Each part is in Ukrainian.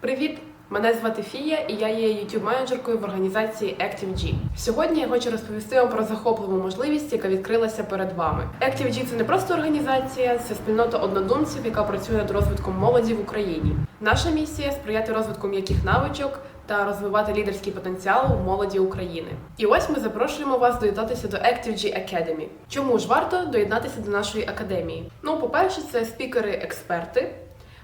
Привіт! Мене звати Фія, і я є youtube менеджеркою в організації ActiveG. Сьогодні я хочу розповісти вам про захопливу можливість, яка відкрилася перед вами. ActiveG – це не просто організація, це спільнота однодумців, яка працює над розвитком молоді в Україні. Наша місія сприяти розвитку м'яких навичок та розвивати лідерський потенціал у молоді України. І ось ми запрошуємо вас доєднатися до ActiveG Academy. Чому ж варто доєднатися до нашої академії? Ну, по-перше, це спікери-експерти.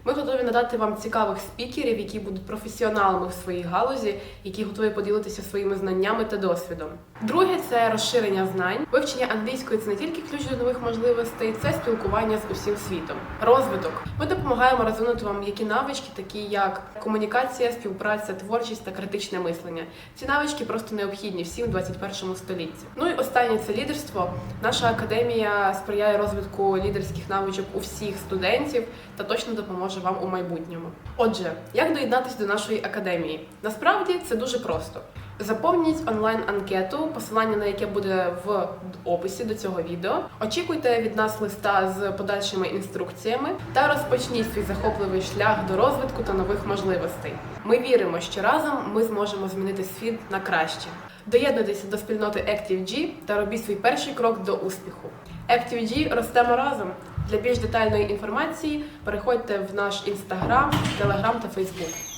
Ми готові надати вам цікавих спікерів, які будуть професіоналами в своїй галузі, які готові поділитися своїми знаннями та досвідом. Друге це розширення знань. Вивчення англійської це не тільки ключ до нових можливостей, це спілкування з усім світом. Розвиток. Ми допомагаємо розвинути вам які навички, такі як комунікація, співпраця, творчість та критичне мислення. Ці навички просто необхідні всім в 21 столітті. Ну і останнє це лідерство. Наша академія сприяє розвитку лідерських навичок у всіх студентів та точно допоможе вам у майбутньому. Отже, як доєднатися до нашої академії? Насправді це дуже просто. Заповніть онлайн-анкету, посилання на яке буде в описі до цього відео. Очікуйте від нас листа з подальшими інструкціями та розпочніть свій захопливий шлях до розвитку та нових можливостей. Ми віримо, що разом ми зможемо змінити світ на краще. Доєднуйтеся до спільноти ActiveG та робіть свій перший крок до успіху. ActiveG ростемо разом. Для більш детальної інформації переходьте в наш інстаграм, телеграм та фейсбук.